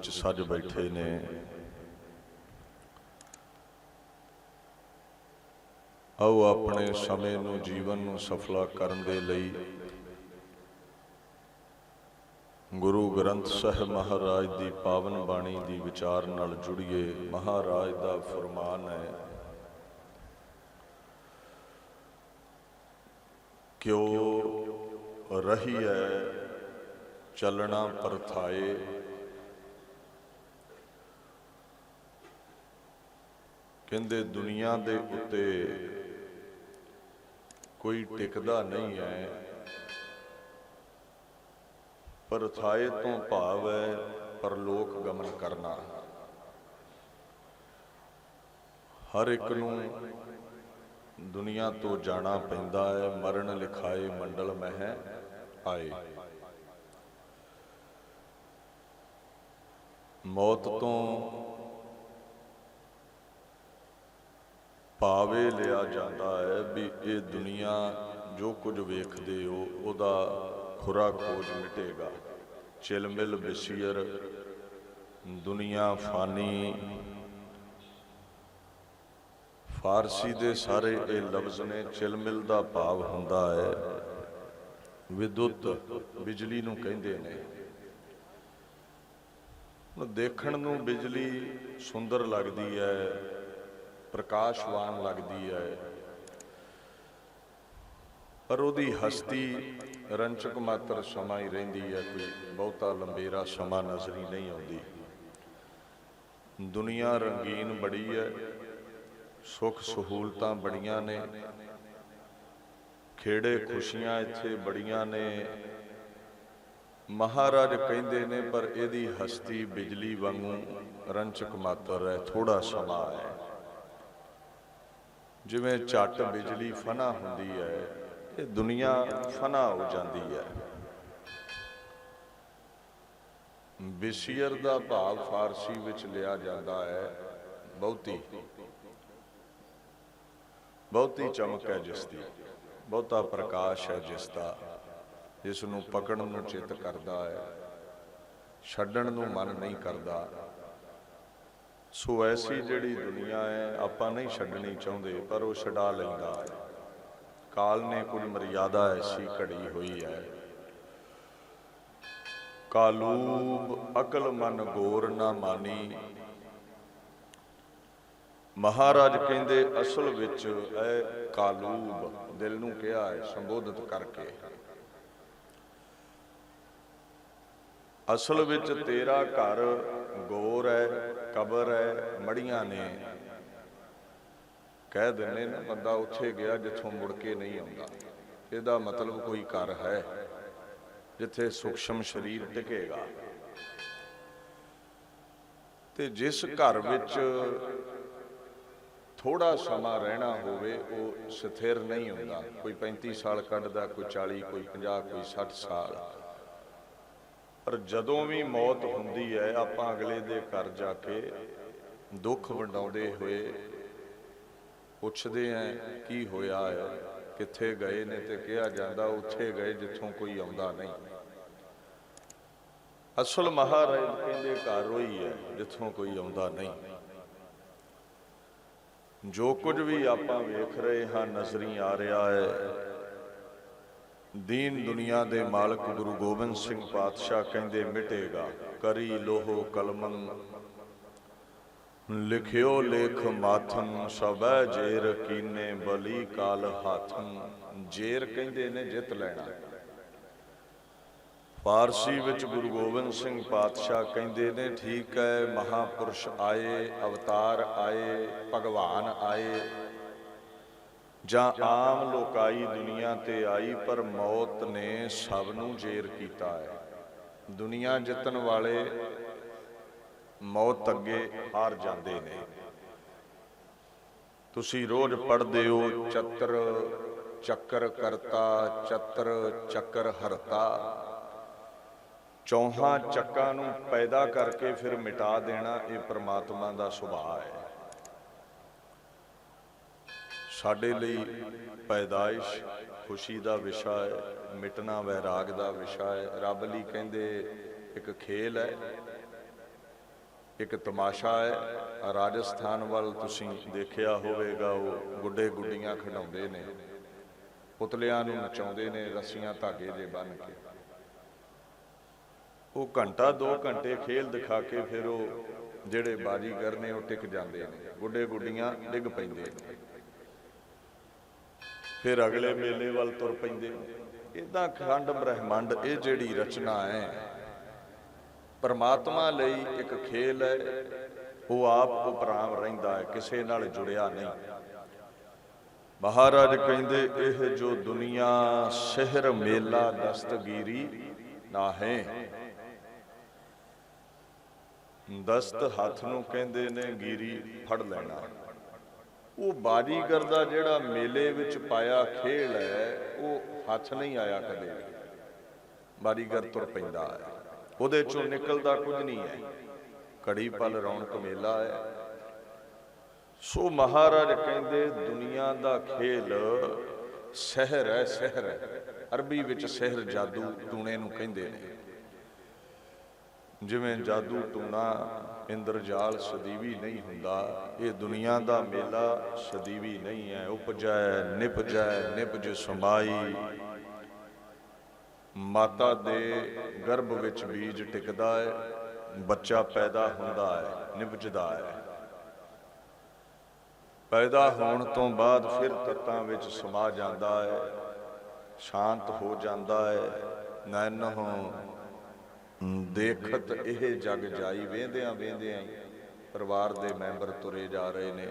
ਵਿੱਚ ਸੱਜ ਬੈਠੇ ਨੇ। ਆਓ ਆਪਣੇ ਸਮੇਂ ਨੂੰ, ਜੀਵਨ ਨੂੰ ਸਫਲਾ ਕਰਨ ਦੇ ਲਈ ਗੁਰੂ ਗ੍ਰੰਥ ਸਾਹਿਬ ਮਹਾਰਾਜ ਦੀ ਪਾਵਨ ਬਾਣੀ ਦੀ ਵਿਚਾਰ ਨਾਲ ਜੁੜੀਏ। ਮਹਾਰਾਜ ਦਾ ਫਰਮਾਨ ਹੈ, ਕਿਉ ਰਹੀ ਹੈ ਚੱਲਣਾ ਪਰਥਾਏ ਕਹਿੰਦੇ ਦੁਨੀਆ ਦੇ ਉੱਤੇ ਕੋਈ ਟਿਕਦਾ ਨਹੀਂ ਹੈ। ਪਰਥਾਏ ਤੋਂ ਭਾਵ ਹੈ ਪਰਲੋਕ ਗਮਨ ਕਰਨਾ। ਹਰ ਇੱਕ ਨੂੰ ਦੁਨੀਆ ਤੋਂ ਜਾਣਾ ਪੈਂਦਾ ਹੈ, ਮਰਨ ਲਿਖਾਏ ਮੰਡਲ ਮਹਿ ਆਏ। ਮੌਤ ਤੋਂ ਭਾਵੇ ਲਿਆ ਜਾਂਦਾ ਹੈ ਵੀ ਇਹ ਦੁਨੀਆ ਜੋ ਕੁਝ ਵੇਖਦੇ ਹੋ, ਉਹਦਾ ਖੁਰਾ ਖੋਜ ਮਿਟੇਗਾ। ਚਿਲਮਿਲ ਬਸ਼ੀਰ ਦੁਨੀਆ ਫਾਨੀ। ਫਾਰਸੀ ਦੇ ਸਾਰੇ ਇਹ ਲਫ਼ਜ਼ ਨੇ, ਚਿਲਮਿਲ ਦਾ ਭਾਵ ਹੁੰਦਾ ਹੈ। ਵਿਦੁੱਤ ਬਿਜਲੀ ਨੂੰ ਕਹਿੰਦੇ ਨੇ। ਦੇਖਣ ਨੂੰ ਬਿਜਲੀ ਸੁੰਦਰ ਲੱਗਦੀ ਹੈ ਪ੍ਰਕਾਸ਼ਵਾਨ ਲੱਗਦੀ ਹੈ। ਪਰ ਉਹਦੀ ਹਸਤੀ ਰੰਚਕ ਮਾਤਰ ਸਮਾਂ ਹੀ ਰਹਿੰਦੀ ਹੈ, ਕੋਈ ਬਹੁਤਾ ਲੰਬੇਰਾ ਸਮਾਂ ਨਜ਼ਰੀ ਨਹੀਂ ਆਉਂਦੀ। ਦੁਨੀਆ ਰੰਗੀਨ ਬੜੀ ਹੈ, ਸੁੱਖ ਸਹੂਲਤਾਂ ਬੜੀਆਂ ਨੇ, ਖੇੜੇ ਖੁਸ਼ੀਆਂ ਇੱਥੇ ਬੜੀਆਂ ਨੇ। ਮਹਾਰਾਜ ਕਹਿੰਦੇ ਨੇ, ਪਰ ਇਹਦੀ ਹਸਤੀ ਬਿਜਲੀ ਵਾਂਗੂ ਰੰਚਕ ਮਾਤਰ ਹੈ ਥੋੜਾ ਸਮਾਂ ਹੈ। ਜਿਵੇਂ ਝੱਟ ਬਿਜਲੀ ਫਨਾ ਹੁੰਦੀ ਹੈ ਇਹ ਦੁਨੀਆ ਫਨਾ ਹੋ ਜਾਂਦੀ ਹੈ। ਬਿਸ਼ੀਰ ਦਾ ਭਾਵ ਫਾਰਸੀ ਵਿੱਚ ਲਿਆ ਜਾਂਦਾ ਹੈ, ਬਹੁਤੀ। ਬਹੁਤੀ ਚਮਕ ਹੈ ਜਿਸ ਦੀ, ਬਹੁਤਾ ਪ੍ਰਕਾਸ਼ ਹੈ ਜਿਸ ਦਾ, ਜਿਸ ਨੂੰ ਪਕੜਨ ਨੂੰ ਚਿੱਤ ਕਰਦਾ ਹੈ, ਛੱਡਣ ਨੂੰ ਮਨ ਨਹੀਂ ਕਰਦਾ। ਸੋ ਐਸੀ ਜਿਹੜੀ ਦੁਨੀਆ ਹੈ, ਆਪਾਂ ਨਹੀਂ ਛੱਡਣੀ ਚਾਹੁੰਦੇ, ਪਰ ਉਹ ਛਡਾ ਲੈਂਦਾ ਹੈ। ਕਾਲ ਨੇ ਕੁਝ ਮਰਿਆਦਾ ਐਸੀ ਘੜੀ ਹੋਈ ਹੈ। ਕਾਲੂਬ ਅਕਲ ਮਨ ਗੋਰ ਨਾ ਮਾਨੀ। ਮਹਾਰਾਜ ਕਹਿੰਦੇ, ਅਸਲ ਵਿੱਚ ਇਹ ਕਾਲੂਬ ਦਿਲ ਨੂੰ ਕਿਹਾ ਹੈ, ਸੰਬੋਧਿਤ ਕਰਕੇ। ਅਸਲ ਵਿੱਚ ਤੇਰਾ ਘਰ ਗੋਰ ਹੈ ਕਬਰ ਹੈ ਮੜੀਆਂ ਨੇ। ਕਹਿ ਦਿੰਦੇ ਨੇ, ਬੰਦਾ ਉੱਥੇ ਗਿਆ ਜਿੱਥੋਂ ਮੁੜ ਕੇ ਨਹੀਂ ਆਉਂਦਾ। ਇਹਦਾ ਮਤਲਬ ਕੋਈ ਘਰ ਹੈ, ਜਿੱਥੇ ਸੂਖਸ਼ਮ ਸਰੀਰ ਟਿਕੇਗਾ। ਤੇ ਜਿਸ ਘਰ ਵਿੱਚ ਥੋੜਾ ਸਮਾਂ ਰਹਿਣਾ ਹੋਵੇ, ਉਹ ਸਥਿਰ ਨਹੀਂ ਹੁੰਦਾ। ਕੋਈ 35 ਸਾਲ ਕੱਢਦਾ, ਕੋਈ 40 ਕੋਈ 50 ਕੋਈ 60 ਸਾਲ। ਪਰ ਜਦੋਂ ਵੀ ਮੌਤ ਹੁੰਦੀ ਹੈ, ਆਪਾਂ ਅਗਲੇ ਦੇ ਘਰ ਜਾ ਕੇ ਦੁੱਖ ਵੰਡਾਉਂਦੇ ਹੋਏ ਪੁੱਛਦੇ ਆਂ ਕੀ ਹੋਇਆ ਹੈ? ਕਿੱਥੇ ਗਏ ਨੇ? ਤੇ ਕਿਹਾ ਜਾਂਦਾ, ਉੱਥੇ ਗਏ ਜਿੱਥੋਂ ਕੋਈ ਆਉਂਦਾ ਨਹੀਂ। ਅਸਲ ਮਹਾਰਾਜ ਕਹਿੰਦੇ, ਘਰ ਹੋਈ ਹੈ, ਜਿੱਥੋਂ ਕੋਈ ਆਉਂਦਾ ਨਹੀਂ। ਜੋ ਕੁਝ ਵੀ ਆਪਾਂ ਵੇਖ ਰਹੇ ਹਾਂ, ਨਜ਼ਰੀ ਆ ਰਿਹਾ ਹੈ ਦੀਨ ਦੁਨੀਆ ਦੇ ਮਾਲਕ ਗੁਰੂ ਗੋਬਿੰਦ ਸਿੰਘ ਪਾਤਸ਼ਾਹ ਕਹਿੰਦੇ, ਮਿਟੇਗਾ ਕਰੀ ਲੋਹੋ ਕਲਮੰ ਲਿਖਿਓ ਲੇਖ ਮਾਥਨ ਸਭੈ ਜੇਰ ਕੀਨੇ ਬਲੀ ਕਾਲ ਹਾਥਨ। ਜੇਰ ਕਹਿੰਦੇ ਨੇ ਜਿੱਤ ਲੈਣਾ। ਫਾਰਸੀ ਵਿੱਚ ਗੁਰੂ ਗੋਬਿੰਦ ਸਿੰਘ ਪਾਤਸ਼ਾਹ ਕਹਿੰਦੇ ਨੇ, ਠੀਕ ਹੈ, ਮਹਾਪੁਰਸ਼ ਆਏ, ਅਵਤਾਰ ਆਏ, ਭਗਵਾਨ ਆਏ। ਜਾਂ ਆਮ ਲੋਕਾਈ ਦੁਨੀਆ ਤੇ ਆਈ ਪਰ ਮੌਤ ਨੇ ਸਭ ਨੂੰ ਜੇਰ ਕੀਤਾ ਹੈ। ਦੁਨੀਆ ਜਿੱਤਣ ਵਾਲੇ ਮੌਤ ਅੱਗੇ ਹਾਰ ਜਾਂਦੇ ਨੇ। ਤੁਸੀਂ ਰੋਜ਼ ਪੜ੍ਹਦੇ ਹੋ, ਚਤਰ, ਚੱਕਰ ਕਰਤਾ, ਚਤਰ, ਚੱਕਰ ਹਰਤਾ। ਚੌਹਾਂ ਚੱਕਾਂ ਨੂੰ ਪੈਦਾ ਕਰਕੇ ਫਿਰ ਮਿਟਾ ਦੇਣਾ ਇਹ ਪ੍ਰਮਾਤਮਾ ਦਾ ਸੁਭਾਅ ਹੈ। ਸਾਡੇ ਲਈ ਪੈਦਾਇਸ਼ ਖੁਸ਼ੀ ਦਾ ਵਿਸ਼ਾ ਹੈ, ਮਿਟਣਾ ਵੈਰਾਗ ਦਾ ਵਿਸ਼ਾ ਹੈ। ਰੱਬ ਲਈ ਕਹਿੰਦੇ ਇੱਕ ਖੇਲ ਹੈ, ਇੱਕ ਤਮਾਸ਼ਾ ਹੈ। ਰਾਜਸਥਾਨ ਵੱਲ ਤੁਸੀਂ ਦੇਖਿਆ ਹੋਵੇਗਾ, ਉਹ ਗੁੱਡੇ ਗੁੱਡੀਆਂ ਖਿਡਾਉਂਦੇ ਨੇ। ਪੁਤਲਿਆਂ ਨੂੰ ਨਚਾਉਂਦੇ ਨੇ, ਰੱਸੀਆਂ ਧਾਗੇ ਜੇ ਬੰਨ ਕੇ। ਉਹ ਘੰਟਾ 2 ਘੰਟੇ ਖੇਲ ਦਿਖਾ ਕੇ ਫਿਰ ਉਹ ਜਿਹੜੇ ਬਾਜੀਗਰ ਨੇ ਉਹ ਟਿਕ ਜਾਂਦੇ ਨੇ। ਗੁੱਡੇ ਗੁੱਡੀਆਂ ਡਿੱਗ ਪੈਂਦੇ ਨੇ। ਫਿਰ ਅਗਲੇ ਮੇਲੇ ਵੱਲ ਤੁਰ ਪੈਂਦੇ। ਨੇ ਇਦਾਂ ਖੰਡ ਬ੍ਰਹਿਮੰਡ, ਇਹ ਜਿਹੜੀ ਰਚਨਾ ਹੈ, ਪਰਮਾਤਮਾ ਲਈ ਇੱਕ ਖੇਲ ਹੈ। ਉਹ ਆਪ ਉਪਰਾਮ ਰਹਿੰਦਾ ਹੈ, ਕਿਸੇ ਨਾਲ ਜੁੜਿਆ ਨਹੀਂ। ਮਹਾਰਾਜ ਕਹਿੰਦੇ, ਇਹ ਜੋ ਦੁਨੀਆ, ਸ਼ਹਿਰ ਮੇਲਾ ਦਸਤਗੀਰੀ ਨਾ ਹੈ ਦਸਤ ਹੱਥ ਨੂੰ ਕਹਿੰਦੇ ਨੇ, ਗੀਰੀ ਫੜ ਲੈਣਾ। ਉਹ ਬਾਜੀਗਰ ਦਾ ਜਿਹੜਾ ਮੇਲੇ ਵਿੱਚ ਪਾਇਆ ਖੇਲ ਹੈ, ਉਹ ਹੱਥ ਨਹੀਂ ਆਇਆ ਕਦੇ। ਬਾਜੀਗਰ ਤੁਰ ਪੈਂਦਾ ਹੈ। ਉਹਦੇ ਚੋਂ ਨਿਕਲਦਾ ਕੁਝ ਨਹੀਂ ਹੈ। ਘੜੀ ਪਲ ਰੌਣਕ ਮੇਲਾ ਹੈ। ਸੋ ਮਹਾਰਾਜ ਕਹਿੰਦੇ, ਦੁਨੀਆ ਦਾ ਖੇਲ ਸਹਿਰ ਹੈ ਸਹਿਰ ਹੈ। ਅਰਬੀ ਵਿੱਚ ਸਹਿਰ ਜਾਦੂ ਟੂਣੇ ਨੂੰ ਕਹਿੰਦੇ ਨੇ। ਜਿਵੇਂ ਜਾਦੂ, ਟੂਣਾ, ਇੰਦਰਜਾਲ ਸਦੀਵੀ ਨਹੀਂ ਹੁੰਦਾ। ਇਹ ਦੁਨੀਆ ਦਾ ਮੇਲਾ ਸਦੀਵੀ ਨਹੀਂ ਹੈ। ਉਪਜੈ, ਨਿਪਜੈ, ਨਿਪਜ ਸਮਾਈ। ਮਾਤਾ ਦੇ ਗਰਭ ਵਿੱਚ ਬੀਜ ਟਿਕਦਾ ਹੈ ਬੱਚਾ ਪੈਦਾ ਹੁੰਦਾ ਹੈ ਨਿਪਜਦਾ ਹੈ ਪੈਦਾ ਹੋਣ ਤੋਂ ਬਾਅਦ ਫਿਰ ਤੱਤਾਂ ਵਿੱਚ ਸਮਾ ਜਾਂਦਾ ਹੈ ਸ਼ਾਂਤ ਹੋ ਜਾਂਦਾ ਹੈ ਨੈਨਹੁ ਦੇਖਤ ਇਹ ਜਗ ਜਾਈ, ਵੇਂਦਿਆਂ ਵੇਂਦਿਆਂ ਪਰਿਵਾਰ ਦੇ ਮੈਂਬਰ ਤੁਰੇ ਜਾ ਰਹੇ ਨੇ,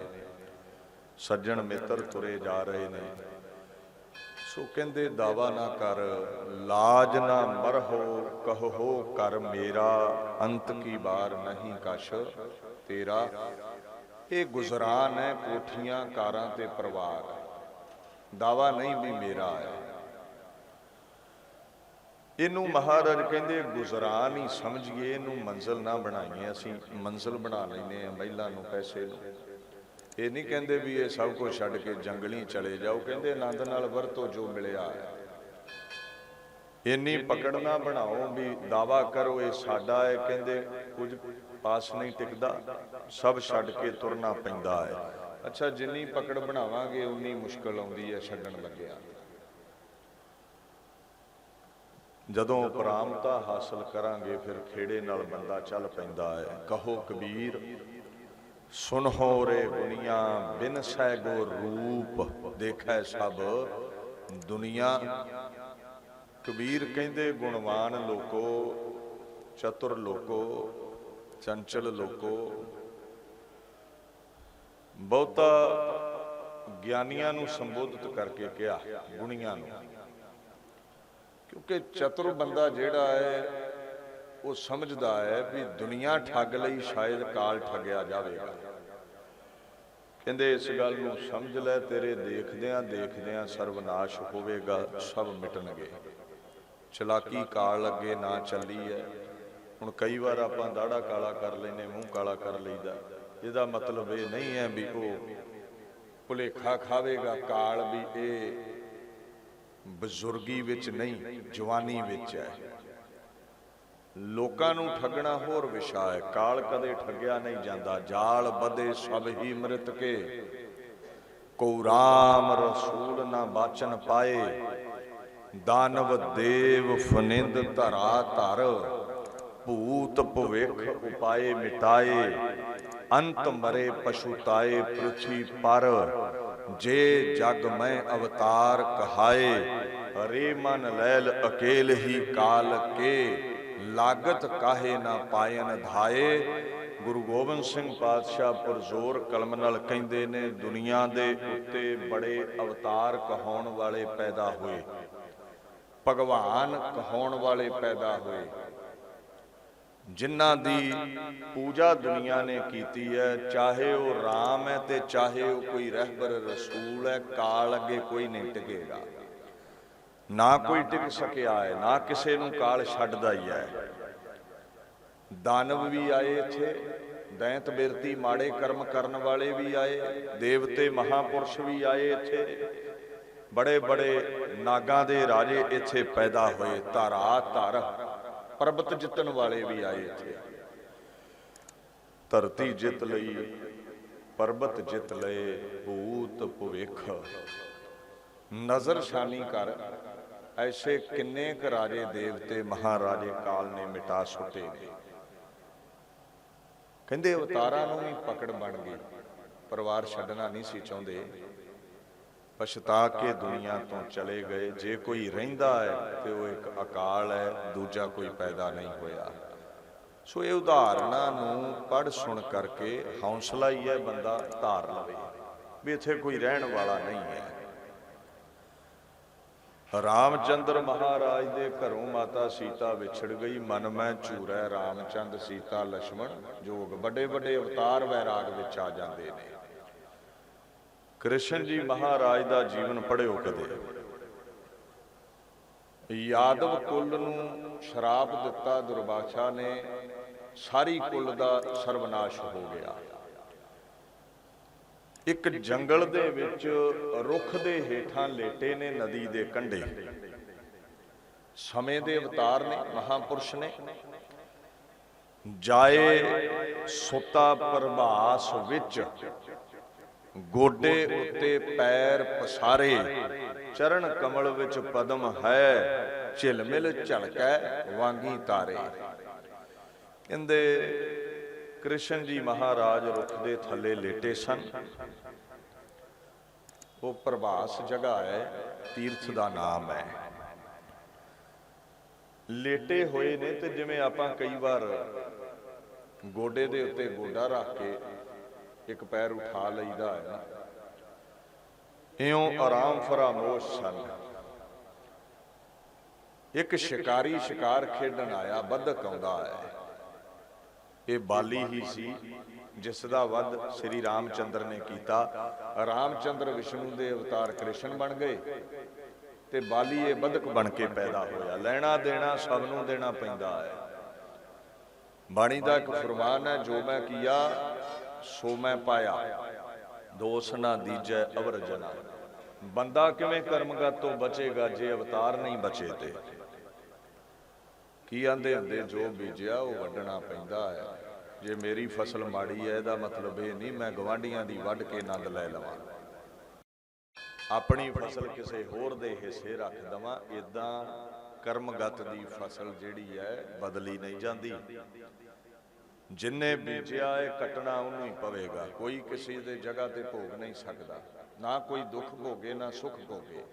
ਸੱਜਣ ਮਿੱਤਰ ਤੁਰੇ ਜਾ ਰਹੇ ਨੇ। ਸੋ ਕਹਿੰਦੇ, ਦਾਵਾ ਨਾ ਕਰ, ਲਾਜ ਨਾ ਮਰਹੋ ਕਹੋ ਕਰ ਮੇਰਾ, ਅੰਤ ਕੀ ਬਾਰ ਨਹੀਂ ਕਸ਼ ਤੇਰਾ। ਇਹ ਗੁਜ਼ਰਾਨ ਹੈ ਕੋਠੀਆਂ, ਕਾਰਾਂ ਤੇ ਪਰਿਵਾਰ। ਦਾਵਾ ਨਹੀਂ ਵੀ ਮੇਰਾ ਹੈ। ਇਹਨੂੰ ਮਹਾਰਾਜ ਕਹਿੰਦੇ ਗੁਜ਼ਰਾ ਨਹੀਂ ਸਮਝੀਏ, ਇਹਨੂੰ ਮੰਜ਼ਲ ਨਾ ਬਣਾਈਏ, ਅਸੀਂ ਮੰਜ਼ਲ ਬਣਾ ਲੈਨੇ ਆ ਮਹਿਲਾ ਨੂੰ, ਪੈਸੇ ਨੂੰ। ਇਹ ਨਹੀਂ ਕਹਿੰਦੇ ਵੀ ਇਹ ਸਭ ਕੁਝ ਛੱਡ ਕੇ ਜੰਗਲੀ ਚਲੇ ਜਾਓ, ਕਹਿੰਦੇ ਆਨੰਦ ਨਾਲ ਵਰਤੋ ਜੋ ਮਿਲਿਆ। ਇੰਨੀ ਪਕੜ ਨਾ ਬਣਾਓ ਵੀ ਦਾਵਾ ਕਰੋ, ਇਹ ਸਾਡਾ ਹੈ, ਕਹਿੰਦੇ ਕੁਝ ਪਾਸ ਨਹੀਂ ਟਿਕਦਾ, ਸਭ ਛੱਡ ਕੇ ਤੁਰਨਾ ਪੈਂਦਾ ਹੈ। ਅੱਛਾ, ਜਿੰਨੀ ਪਕੜ ਬਣਾਵਾਂਗੇ, ਉਨੀ ਮੁਸ਼ਕਲ ਆਉਂਦੀ ਹੈ ਛੱਡਣ ਲੱਗਿਆ। ਜਦੋਂ ਪ੍ਰਾਮਤਾ ਹਾਸਲ ਕਰਾਂਗੇ, ਫਿਰ ਖੇੜੇ ਨਾਲ ਬੰਦਾ ਚੱਲ ਪੈਂਦਾ ਹੈ। ਕਹੋ ਕਬੀਰ, ਸੁਨਹੋ ਰੇ ਗੁਨੀਆ ਬਿਨ ਸਹਿ ਗੋ ਰੂਪ ਦੇਖੈ ਸਭ ਦੁਨੀਆ। ਕਬੀਰ ਕਹਿੰਦੇ, ਗੁਣਵਾਨ ਲੋਕੋ, ਚਤੁਰ ਲੋਕੋ, ਚੰਚਲ ਲੋਕੋ। ਬਹੁਤਾ ਗਿਆਨੀਆਂ ਨੂੰ ਸੰਬੋਧਿਤ ਕਰਕੇ ਕਿਹਾ, ਗੁਣੀਆਂ ਨੂੰ ਕਿਉਂਕਿ ਚਤੁਰ ਬੰਦਾ ਜਿਹੜਾ ਹੈ, ਉਹ ਸਮਝਦਾ ਹੈ ਵੀ ਦੁਨੀਆ ਠੱਗ ਲਈ ਸ਼ਾਇਦ ਕਾਲ ਠੱਗਿਆ ਜਾਵੇਗਾ। ਕਹਿੰਦੇ, ਇਸ ਗੱਲ ਨੂੰ ਸਮਝ ਲੈ, ਤੇਰੇ ਦੇਖਦਿਆਂ ਦੇਖਦਿਆਂ ਸਰਵਨਾਸ਼ ਹੋਵੇਗਾ, ਸਭ ਮਿਟਣਗੇ। ਚਲਾਕੀ ਕਾਲ ਅੱਗੇ ਨਾ ਚੱਲੀ ਹੈ। ਹੁਣ ਕਈ ਵਾਰ ਆਪਾਂ ਦਾੜਾ ਕਾਲਾ ਕਰ ਲੈਨੇ ਮੂੰਹ ਕਾਲਾ ਕਰ ਲਈਦਾ। ਇਹਦਾ ਮਤਲਬ ਇਹ ਨਹੀਂ ਹੈ ਵੀ ਉਹ ਭੁਲੇਖਾ ਖਾਵੇਗਾ, ਕਾਲ ਵੀ ਇਹ ਬਜ਼ੁਰਗੀ ਵਿੱਚ ਨਹੀਂ, ਜਵਾਨੀ ਵਿੱਚ ਹੈ। ਲੋਕਾਂ ਨੂੰ ਠੱਗਣਾ ਹੋਰ ਵਿਸ਼ਾ ਹੈ। ਕਾਲ ਕਦੇ ਠੱਗਿਆ ਨਹੀਂ ਜਾਂਦਾ। ਜਾਲ ਬਦੇ ਸਭ ਹੀ ਮ੍ਰਿਤ ਕੇ। ਕੋ ਰਾਮ ਰਸੂਲ ਨਾ ਬਾਚਨ ਪਾਏ। ਦਾਨਵ ਦੇਵ ਫਨਿੰਦ ਧਰਾ ਧਰ। ਭੂਤ ਭਵਿਖ ਉਪਾਏ ਮਿਟਾਏ। ਅੰਤ ਮਰੇ ਪਸ਼ੁਤਾਏ ਪ੍ਰਥੀ ਪਰ। ਜੇ ਜਗ ਮੈਂ ਅਵਤਾਰ ਕਹਾਏ, ਹਰੇ ਮਨ ਲੈਲ ਅਕੇਲ ਹੀ ਕਾਲ ਕੇ, ਲਾਗਤ ਕਾਹੇ ਨਾ ਪਾਇਨ ਧਾਏ। ਗੁਰੂ ਗੋਬਿੰਦ ਸਿੰਘ ਪਾਤਸ਼ਾਹ ਪੁਰਜ਼ੋਰ ਕਲਮ ਨਾਲ ਕਹਿੰਦੇ ਨੇ, ਦੁਨੀਆ ਦੇ ਉੱਤੇ ਬੜੇ ਅਵਤਾਰ ਕਹਾਉਣ ਵਾਲੇ ਪੈਦਾ ਹੋਏ। ਭਗਵਾਨ ਕਹਾਉਣ ਵਾਲੇ ਪੈਦਾ ਹੋਏ। ਜਿਨ੍ਹਾਂ ਦੀ ਪੂਜਾ ਦੁਨੀਆ ਨੇ ਕੀਤੀ ਹੈ, ਚਾਹੇ ਉਹ RAM ਹੈ ਤੇ ਚਾਹੇ ਉਹ ਕੋਈ ਰਹਿਬਰ ਰਸੂਲ ਹੈ, ਕਾਲ ਅੱਗੇ ਕੋਈ ਨਹੀਂ ਟਿਕੇਗਾ। ਨਾ ਕੋਈ ਟਿਕ ਸਕਿਆ ਹੈ, ਨਾ ਕਿਸੇ ਨੂੰ ਕਾਲ ਛੱਡਦਾ ਹੀ ਹੈ। ਦਾਨਵ ਵੀ ਆਏ ਇੱਥੇ, ਦੈਂਤ ਬਿਰਤੀ ਮਾੜੇ ਕਰਮ ਕਰਨ ਵਾਲੇ ਵੀ ਆਏ, ਦੇਵਤੇ ਮਹਾਪੁਰਸ਼ ਵੀ ਆਏ ਇੱਥੇ। ਬੜੇ ਬੜੇ ਨਾਗਾਂ ਦੇ ਰਾਜੇ ਇੱਥੇ ਪੈਦਾ ਹੋਏ ਧਾਰਾ ਧਰ ਪਰਬਤ ਜਿੱਤਣ ਵਾਲੇ ਵੀ ਆਏ ਇੱਥੇ। ਧਰਤੀ ਜਿੱਤ ਲਈ, ਪਰਬਤ ਜਿੱਤ ਲਏ, ਭੂਤ ਭਵਿੱਖ। ਨਜ਼ਰ ਸ਼ਾਨੀ ਕਰ, ਐਸੇ ਕਿੰਨੇ ਕ ਰਾਜੇ ਦੇਵਤੇ ਮਹਾਰਾਜੇ ਕਾਲ ਨੇ ਮਿਟਾ ਸੁੱਟੇ ਨੇ। ਕਹਿੰਦੇ ਅਵਤਾਰਾਂ ਨੂੰ ਵੀ ਪਕੜ ਬਣ ਗਈ। ਪਰਿਵਾਰ ਛੱਡਣਾ ਨਹੀਂ ਸੀ ਚਾਹੁੰਦੇ। ਪਛਤਾ ਕੇ ਦੁਨੀਆ ਤੋਂ ਚਲੇ ਗਏ। ਜੇ ਕੋਈ ਰਹਿੰਦਾ ਹੈ ਤੇ ਉਹ ਇੱਕ ਅਕਾਲ ਹੈ, ਦੂਜਾ ਕੋਈ ਪੈਦਾ ਨਹੀਂ ਹੋਇਆ। ਸੋ ਇਹ ਉਦਾਹਰਨਾਂ ਨੂੰ ਪੜ ਸੁਣ ਕਰਕੇ ਹੌਸਲਾ ਹੀ ਹੈ, ਬੰਦਾ ਧਾਰ ਲਵੇ ਵੀ ਇੱਥੇ ਕੋਈ ਰਹਿਣ ਵਾਲਾ ਨਹੀਂ ਹੈ। ਰਾਮਚੰਦਰ ਮਹਾਰਾਜ ਦੇ ਘਰੋਂ ਮਾਤਾ ਸੀਤਾ ਵਿਛੜ ਗਈ। ਮਨ ਮੈਂ ਝੂਰੈ, ਰਾਮਚੰਦ ਸੀਤਾ ਲక్ష్మణ ਜੋਗ ਵੱਡੇ ਵੱਡੇ ਅਵਤਾਰ ਵੈਰਾਗ ਵਿੱਚ ਆ ਜਾਂਦੇ ਨੇ। ਕ੍ਰਿਸ਼ਨ ਜੀ ਮਹਾਰਾਜ ਦਾ ਜੀਵਨ ਪੜਿਓ ਕਦੇ। ਯਾਦਵ ਕੁੱਲ ਨੂੰ ਸ਼ਰਾਪ ਦਿੱਤਾ ਦੁਰਬਾਸ਼ਾ ਨੇ, ਸਾਰੀ ਕੁੱਲ ਦਾ ਸਰਵਨਾਸ਼ ਹੋ ਗਿਆ। ਇੱਕ ਜੰਗਲ ਦੇ ਵਿੱਚ ਰੁੱਖ ਦੇ ਹੇਠਾਂ ਲੇਟੇ ਨੇ ਨਦੀ ਦੇ ਕੰਢੇ। ਸਮੇਂ ਦੇ ਅਵਤਾਰ ਨੇ, ਮਹਾਪੁਰਸ਼ ਨੇ। ਜਾਏ ਸੁਤਾ ਪ੍ਰਭਾਸ ਵਿੱਚ ਗੋਡੇ ਉੱਤੇ ਪੈਰ ਪਸਾਰੇ, ਚਰਨ ਕਮਲ ਵਿੱਚ ਪਦਮ ਹੈ ਝਿਲਮਿਲ ਝਲਕੈ ਵਾਂਗੀ ਤਾਰੇ। ਕਹਿੰਦੇ, ਕ੍ਰਿਸ਼ਨ ਜੀ ਮਹਾਰਾਜ ਰੁੱਖ ਦੇ ਥੱਲੇ ਲੇਟੇ ਸਨ। ਉਹ ਪ੍ਰਭਾਸ ਜਗ੍ਹਾ ਹੈ, ਤੀਰਥ ਦਾ ਨਾਮ ਹੈ। ਲੇਟੇ ਹੋਏ ਨੇ ਤੇ ਜਿਵੇਂ ਆਪਾਂ ਕਈ ਵਾਰ ਗੋਡੇ ਦੇ ਉੱਤੇ ਗੋਡਾ ਰੱਖ ਕੇ ਇੱਕ ਪੈਰ ਉਠਾ ਲਈਦਾ ਹੈ ਨਾ। ਇਉਂ ਆਰਾਮ ਫਰਾਮੋਸ਼ ਸਨ ਇੱਕ ਸ਼ਿਕਾਰੀ ਸ਼ਿਕਾਰ ਖੇਡਣ ਆਇਆ ਬੱਧਕ ਆਉਂਦਾ ਹੈ। ਇਹ ਬਾਲੀ ਹੀ ਸੀ, ਜਿਸ ਦਾ ਵੱਧ ਸ੍ਰੀ ਰਾਮਚੰਦਰ ਨੇ ਕੀਤਾ। ਰਾਮਚੰਦਰ ਵਿਸ਼ਨੂੰ ਦੇ ਅਵਤਾਰ ਕ੍ਰਿਸ਼ਨ ਬਣ ਗਏ ਤੇ ਬਾਲੀ ਇਹ ਬਦਕ ਬਣ ਕੇ ਪੈਦਾ ਹੋਇਆ। ਲੈਣਾ ਦੇਣਾ, ਸਭ ਨੂੰ ਦੇਣਾ ਪੈਂਦਾ ਹੈ। ਬਾਣੀ ਦਾ ਇੱਕ ਫਰਮਾਨ ਹੈ, ਜੋ ਮੈਂ ਕੀਆ ਸੋ ਮੈਂ ਪਾਇਆ ਦੋਸ ਨਾ ਦੀਜੈ ਅਵਰ ਜਨਾ ਬੰਦਾ ਕਿਵੇਂ ਕਰਮਗਤ ਤੋਂ ਬਚੇਗਾ ਜੇ ਅਵਤਾਰ ਨਹੀਂ ਬਚੇ ਤੇ? ਕੀ ਆਂਦੇ ਹੁੰਦੇ, ਜੋ ਬੀਜਿਆ ਉਹ ਵੱਢਣਾ ਪੈਂਦਾ ਹੈ। ਜੇ ਮੇਰੀ ਫਸਲ ਮਾੜੀ ਹੈ, ਇਹਦਾ ਮਤਲਬ ਇਹ ਨਹੀਂ, ਮੈਂ ਗਵਾਂਢੀਆਂ ਦੀ ਵੱਢ ਕੇ ਆਨੰਦ ਲੈ ਲਵਾਂ। ਆਪਣੀ ਫਸਲ ਕਿਸੇ ਹੋਰ ਦੇ ਹਿੱਸੇ ਰੱਖ ਦਵਾਂ ਇਦਾਂ ਕਰਮਗਤ ਦੀ ਫਸਲ ਜਿਹੜੀ ਹੈ, ਬਦਲੀ ਨਹੀਂ ਜਾਂਦੀ। ਜਿੰਨੇ ਬੀਜਿਆ ਇਹ ਕੱਟਣਾ ਉਹਨੂੰ ਹੀ ਪਵੇਗਾ। ਕੋਈ ਕਿਸੇ ਦੇ ਜਗ੍ਹਾ ਤੇ ਭੋਗ ਨਹੀਂ ਸਕਦਾ। ਨਾ ਕੋਈ ਦੁੱਖ ਭੋਗੇ, ਨਾ ਸੁੱਖ ਭੋਗੇ।